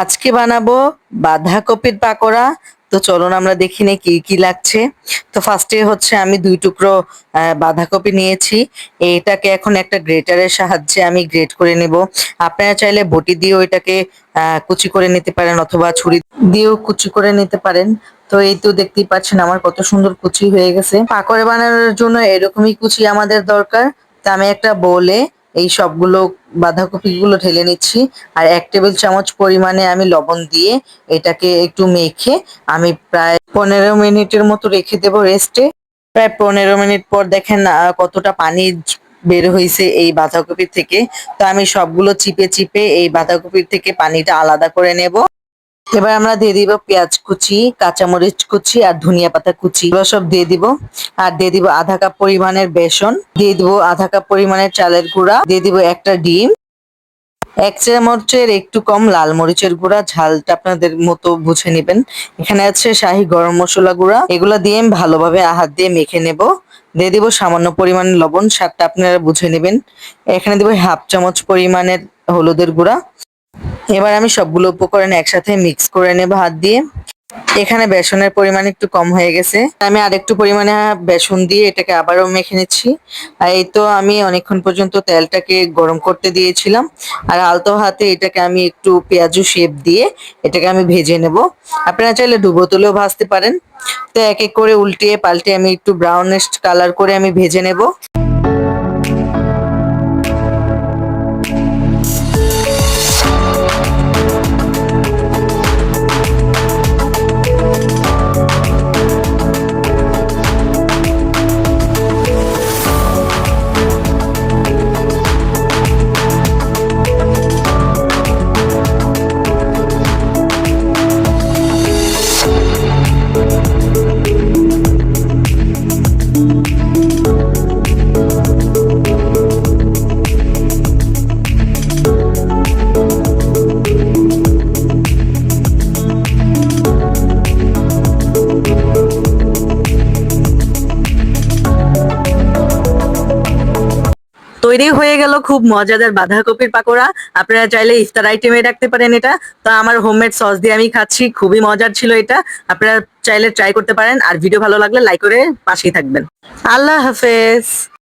আজকে বানাবো বাঁধাকপির পাকোড়া। তো চলুন আমরা দেখি নে কি কি লাগছে। তো ফার্স্টে হচ্ছে আমি দুই টুকরো বাঁধাকপি নিয়েছি। এটাকে এখন একটা গ্রেটারের সাহায্যে আমি গ্রেট করে নেব। আপনারা চাইলে বটি দিয়েও এটাকে কুচি করে নিতে পারেন অথবা ছুরি দিয়েও কুচি করে নিতে পারেন। তো এই তো দেখতেই পাচ্ছেন আমার কত সুন্দর কুচি হয়ে গেছে। পাকোড়া বানানোর জন্য এরকমই কুচি আমাদের দরকার। তা আমি একটা বলে এই সবগুলো বাঁধাকপি গুলো ঢেলে নিচ্ছি। আর এক টেবিল চামচ পরিমাণে আমি লবণ দিয়ে এটাকে একটু মেখে আমি প্রায় পনেরো মিনিটের মতো রেখে দেব রেস্টে। প্রায় পনেরো মিনিট পর দেখেন কতটা পানি বের হয়েছে এই বাঁধাকপির থেকে। তো আমি সবগুলো চিপে চিপে এই বাঁধাকপির থেকে পানিটা আলাদা করে নেব। এবার আমরা দিয়ে দিব পেঁয়াজ কুচি, কাঁচামরিচ কুচি আর ধনিয়া পাতা কুচি। এগুলো সব দিয়ে দিব, আর দিয়ে দিব আধা কাপ পরিমাণের বেসন। দিয়ে দিব আধা কাপ পরিমাণের চালের গুঁড়া। দিয়ে দিব একটা ডিম। এক চামচের একটু কম লাল মরিচের গুঁড়া, ঝালটা আপনাদের মতো বুঝে নেবেন। এখানে আছে শাহি গরম মশলা গুঁড়া। এগুলো দিয়ে ভালোভাবে হাত দিয়ে মেখে নেব। দিয়ে দিব সামান্য পরিমাণে লবণ, স্বাদটা আপনারা বুঝে নেবেন। এখানে দিব হাফ চামচ পরিমাণের হলুদের গুঁড়া। এবার আমি সবগুলো উপকরণ একসাথে মিক্স করে নেব হাত দিয়ে। এখানে বেসনের পরিমাণ একটু কম হয়ে গেছে। আমি আরেকটু পরিমাণে বেসন দিয়ে এটাকে আবারও মেখে নিচ্ছি। আর এই তো আমি অনেকক্ষণ পর্যন্ত তেলটাকে গরম করতে দিয়েছিলাম। আর আলতো হাতে এটাকে আমি একটু পেঁয়াজু শেপ দিয়ে এটাকে আমি ভেজে নেব। আপনারা চাইলে ডুবো তুলেও ভাজতে পারেন। তো এক এক করে উল্টিয়ে পাল্টে আমি একটু ব্রাউনিশ কালার করে আমি ভেজে নেব। তৈরি হয়ে গেল খুব মজাদার বাঁধাকপির পাকোড়া। আপনারা চাইলে ইফতার আইটেমে রাখতে পারেন এটা। তো আমার হোমমেড সস দিয়ে আমি খাচ্ছি, খুবই মজার ছিল এটা। আপনারা চাইলে ট্রাই করতে পারেন। আর ভিডিও ভালো লাগলে লাইক করে পাশেই থাকবেন। আল্লাহ হাফেজ।